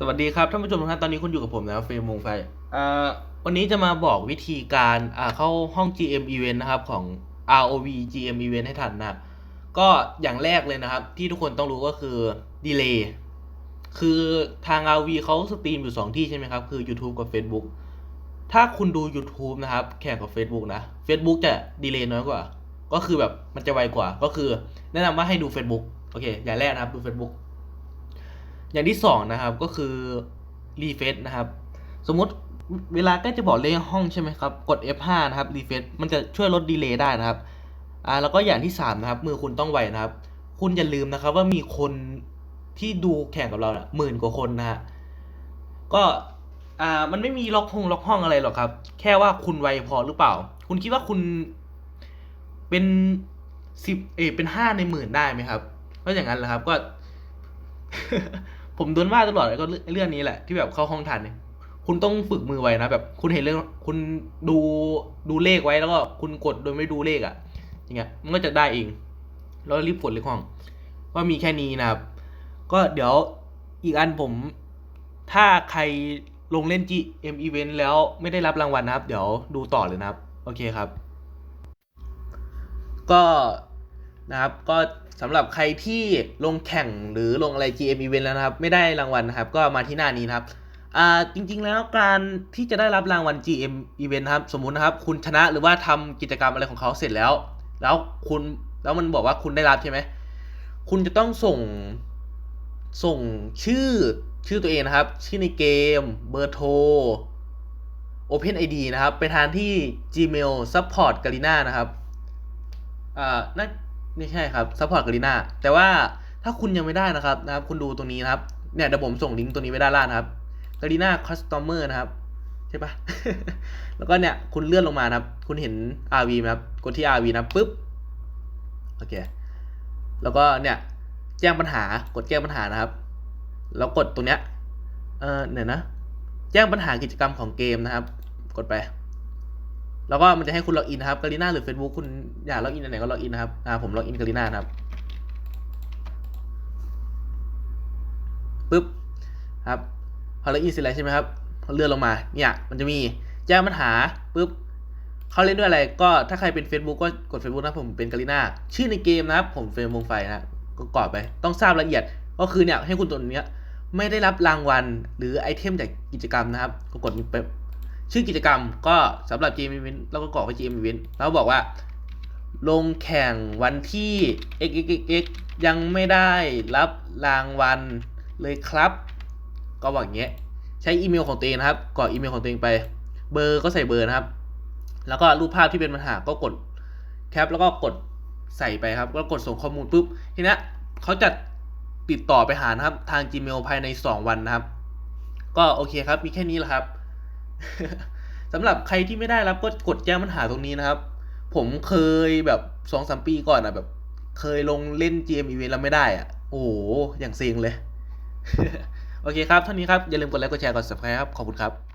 สวัสดีครับท่านผู้ชมทุกท่านตอนนี้คุณอยู่กับผมนะครับเฟรมวงไฟอ่าวันนี้จะมาบอกวิธีการอ่าเข้าห้อง GM Event นะครับของ ROV GM Event ให้ทันนะครับก็อย่างแรกเลยนะครับ ที่ทุกคนต้องรู้ก็คือ Delay คือทาง ROV เขาสตรีมอยู่ 2 ที่ใช่ไหมครับ คือ YouTube กับ Facebook ถ้าคุณดู YouTube นะครับ แข่งกับ Facebook นะ Facebook จะดีเลย์น้อยกว่า ก็คือแบบมันจะไวกว่า ก็คือ แนะนำว่าให้ดู Facebook โอเค อย่างแรกนะครับดู Facebook อย่างที่สองนะครับก็คือรีเฟซนะครับ สมมติเวลาใกล้จะบอกเลขห้องใช่ไหมครับ กด F5 นะครับรีเฟซมันจะช่วยลดดีเลย์ได้นะครับอ่าแล้วก็อย่างที่สามนะครับมือคุณต้องไวนะครับ คุณอย่าลืมนะครับว่ามีคนที่ดูแข่งกับเราเนี่ยหมื่นกว่าคนนะฮะก็อ่ามันไม่มีล็อกห้องล็อกห้องอะไรหรอกครับ แค่ว่าคุณไวพอหรือเปล่า คุณคิดว่าคุณเป็นสิบเอเป็นห้าในหมื่นได้ไหมครับ ก็อย่างนั้นแหละครับก็ ผมโดนว่าตลอดเลยก็เรื่องนี้แหละที่แบบเข้าห้องทันเนี่ยคุณต้องฝึกมือไว้นะแบบคุณเห็นเรื่องคุณดูดูเลขไว้แล้วก็คุณกดโดยไม่ดูเลขอะ่ะอย่างเงี้ยมันก็จะได้เองแล้วรีบกดเลขห้องว่ามีแค่นี้นะครับ ก็เดี๋ยวอีกอันผม ถ้าใครลงเล่น GM Event แล้วไม่ได้รับรางวัลนะครับ เดี๋ยวดูต่อเลยนะครับ โอเคครับ ก็ นะครับ ก็สำหรับใครที่ลงแข่งหรือลงอะไร GM Event แล้วนะครับ ไม่ได้รางวัลนะครับ ก็มาที่หน้านี้นะครับอ่าจริงๆแล้วการที่จะได้รับรางวัล GM Event นะครับ สมมุตินะครับ คุณชนะหรือว่าทำกิจกรรมอะไรของเขาเสร็จแล้ว แล้วคุณแล้วมันบอกว่าคุณได้รับใช่ไหมคุณจะต้องส่งส่งชื่อชื่อตัวเองนะครับ ชื่อในเกม เบอร์โทร Open ID นะครับ ไปทานที่ Gmail Support g a r i n a นะครับ อ่าน่า ไม่ใช่ครับ Support g a r i n a แต่ว่าถ้าคุณยังไม่ได้นะครับนะครับ คุณดูตรงนี้นะครับ เนี่ยเดี๋ยวผมส่งลิงก์ตัวนี้ไว้ด้านล่างนะครับ g a r i n a Customer นะครับใช่ปะแล้วก็เนี่ยคุณเลื่อนลงมานะครับ คุณเห็น RV ไหมครับ กดที่ RV นะปุ๊บ โอเค แล้วก็เนี่ย แจ้งปัญหา กดแจ้งปัญหานะครับ แล้วกดตรงเนี้ย เออเนี่ยนะ แจ้งปัญหากิจกรรมของเกมนะครับ กดไป แล้วก็มันจะให้คุณล็อกอินนะครับกาลิน่าหรือ Facebook คุณอยากล็อกอินอันไหนก็ล็อกอินนะครับอ่าผมล็อกอินกาลิน่าครับปึ๊บครับพอล็อกอินเสร็จแล้วใช่ไหมครับเลื่อนลงมาเนี่ยมันจะมีแจ้งปัญหาปึ๊บเขาเล่นด้วยอะไรก็ถ้าใครเป็น Facebook ก็กด Facebook นะผมเป็นกาลิน่าชื่อในเกมนะครับผมเฟรมวงไฟนะก็กรอกไป ต้องทราบละเอียดก็คือเนี่ยให้คุณตัวนี้ไม่ได้รับรางวัลหรือไอเทมจากกิจกรรมนะครับก็กดไป ชื่อกิจกรรมก็สำหรับ GM Event เราก็กรอกไป GM Event แล้วบอกว่า ลงแข่งวันที่ xxx ยังไม่ได้รับรางวัลเลยครับ ก็บอกอย่างเงี้ยใช้อีเมลของตัวเองนะครับกรอกอีเมลของตัวเองไป เบอร์ก็ใส่เบอร์นะครับ แล้วก็รูปภาพที่เป็นปัญหาก็กดแคปแล้วก็กดใส่ไปครับแล้วกดส่งข้อมูลปุ๊บทีนี้เขาจะติดต่อไปหานะครับทาง Gmail ภายใน 2 วันนะครับ ก็โอเคครับ มีแค่นี้แหละครับ สำหรับใครที่ไม่ได้รับก็กดแจ้งปัญหาตรงนี้นะครับ ผมเคยแบบสองสามปีก่อนอะแบบ เคยลงเล่น GM Event แล้วไม่ได้อะ โอ้โหอย่างเซ็งเลย โอเคครับ เท่านี้ครับ อย่าลืมกดไลค์กดแชร์กด subscribe ครับ ขอบคุณครับ